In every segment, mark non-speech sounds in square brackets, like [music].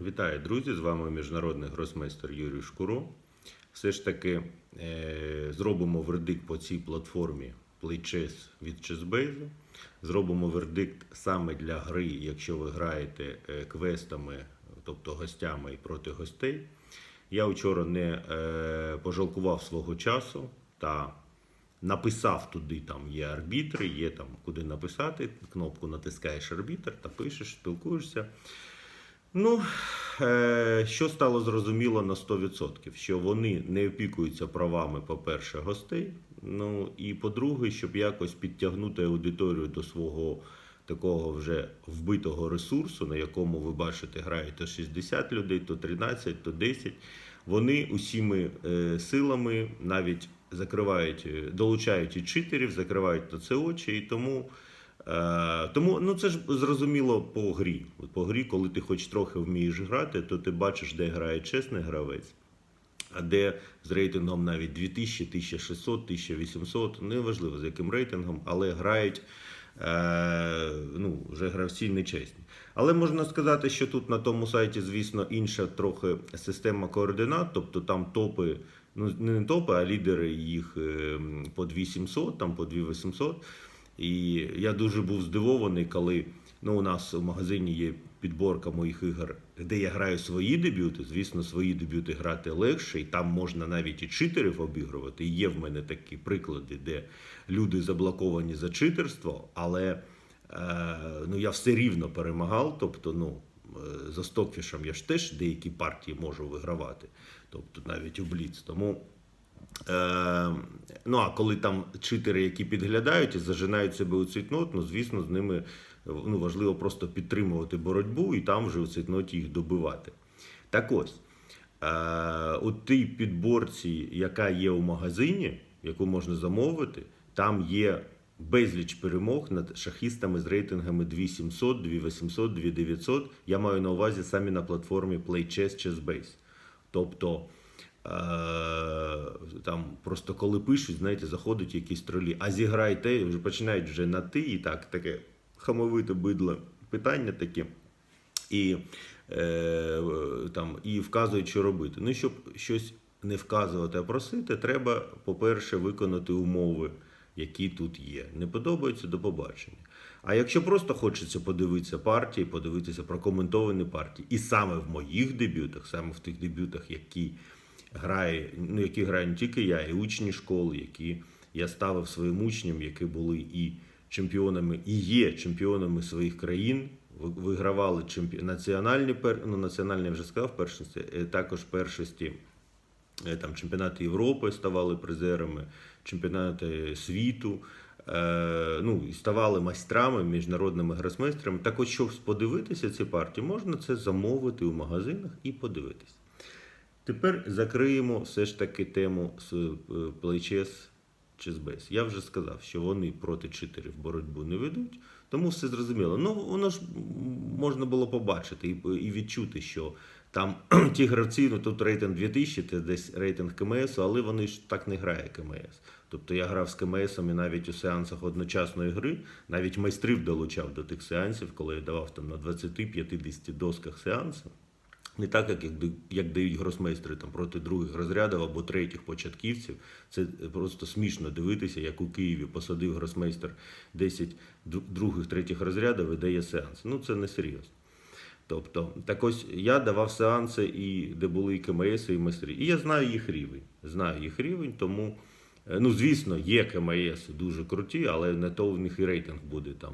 Вітаю, друзі! З вами міжнародний гросмейстер Юрій Шкуро. Все ж таки е, зробимо вердикт по цій платформі PlayChess від Chessbase. Зробимо вердикт саме для гри, якщо ви граєте е, квестами, тобто гостями і проти гостей. Я вчора не е, пожалкував свого часу та написав туди, там є арбітри, є там куди написати. Кнопку натискаєш арбітр та пишеш, спілкуєшся. Ну, е, що стало зрозуміло на 100%, що вони не опікуються правами, по-перше, гостей. Ну і по-друге, щоб якось підтягнути аудиторію до свого такого вже вбитого ресурсу, на якому ви бачите, грає то 60 людей, то 13, то 10. Вони усіми е, силами навіть закривають, е, долучають і читерів, закривають на це очі, і тому. Е, тому ну це ж зрозуміло по грі. По грі, коли ти хоч трохи вмієш грати, то ти бачиш, де грає чесний гравець, а де з рейтингом навіть 2000, 1600, 1800, неважливо з яким рейтингом, але грають е, ну, вже гравці нечесні. Але можна сказати, що тут на тому сайті, звісно, інша трохи система координат, тобто там топи, ну не топи, а лідери їх е, по 2700, там по 2800. І я дуже був здивований, коли ну, у нас у магазині є підборка моїх ігор, де я граю свої дебюти. Звісно, свої дебюти грати легше, і там можна навіть і читерів обігрувати. І є в мене такі приклади, де люди заблоковані за читерство, але е, ну, я все рівно перемагав. Тобто, ну, е, за стокфішем я ж теж деякі партії можу вигравати, тобто навіть у Бліц. Тому ну а коли там читери, які підглядають і зажинають себе у цвітнот, ну звісно, з ними ну, важливо просто підтримувати боротьбу і там вже у цвітноті їх добивати. Так ось, е, у тій підборці, яка є у магазині, яку можна замовити, там є безліч перемог над шахістами з рейтингами 2700, 2800, 2900. Я маю на увазі самі на платформі PlayChess Chessbase. Тобто. Там просто коли пишуть, знаєте, заходять якісь тролі, а зіграйте, вже починають вже на ти, і так таке хамовите бидло питання такі. І е, там, і вказують, що робити. Ну, щоб щось не вказувати, а просити, треба, по-перше, виконати умови, які тут є. Не подобається до побачення. А якщо просто хочеться подивитися партії, подивитися прокоментовані партії, і саме в моїх дебютах, саме в тих дебютах, які грає, ну які граю не тільки я, і учні школи, які я ставив своїм учням, які були і чемпіонами, і є чемпіонами своїх країн. Вигравали чемпі... національні ну, національні вже сказав першості, е, також першості е, там чемпіонати Європи ставали призерами, чемпіонати світу. Е, ну, ставали майстрами, міжнародними гросмейстрами. Так от, щоб подивитися ці партії, можна це замовити у магазинах і подивитися. Тепер закриємо все ж таки тему з PlayChess Chessbase. Я вже сказав, що вони проти читерів боротьбу не ведуть, тому все зрозуміло. Ну, воно ж можна було побачити і відчути, що там [clears throat] ті гравці, ну тут рейтинг 2000, це десь рейтинг КМС, але вони ж так не грає КМС. Тобто я грав з КМС і навіть у сеансах одночасної гри, навіть майстрів долучав до тих сеансів, коли я давав там на 20-50 досках сеансів. Не так, як як дають гросмейстери там проти других розрядів або третіх початківців. Це просто смішно дивитися, як у Києві посадив гросмейстер 10 других, третіх розрядів і дає сеанс. Ну це не серйозно. Тобто, так ось я давав сеанси, і де були і КМС, і майстри. І я знаю їх рівень. Знаю їх рівень, тому, ну, звісно, є КМС дуже круті, але не то в них і рейтинг буде там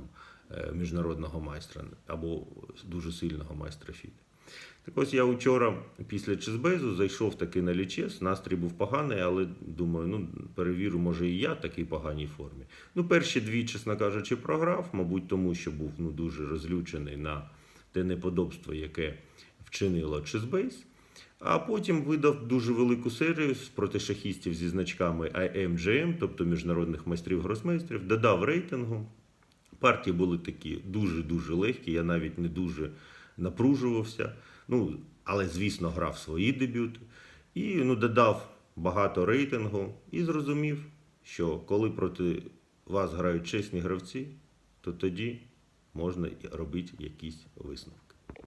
міжнародного майстра або дуже сильного майстра фіди. Так ось я вчора після Чизбейзу зайшов таки на лічес, настрій був поганий, але думаю, ну перевірю, може і я в такій поганій формі. Ну, перші дві, чесно кажучи, програв, мабуть, тому що був ну, дуже розлючений на те неподобство, яке вчинило Чизбейз. А потім видав дуже велику серію проти шахістів зі значками IMGM, тобто міжнародних майстрів-гросмейстрів, додав рейтингу. Партії були такі дуже-дуже легкі, я навіть не дуже напружувався. Ну, але, звісно, грав свої дебюти. І ну, додав багато рейтингу і зрозумів, що коли проти вас грають чесні гравці, то тоді можна робити якісь висновки.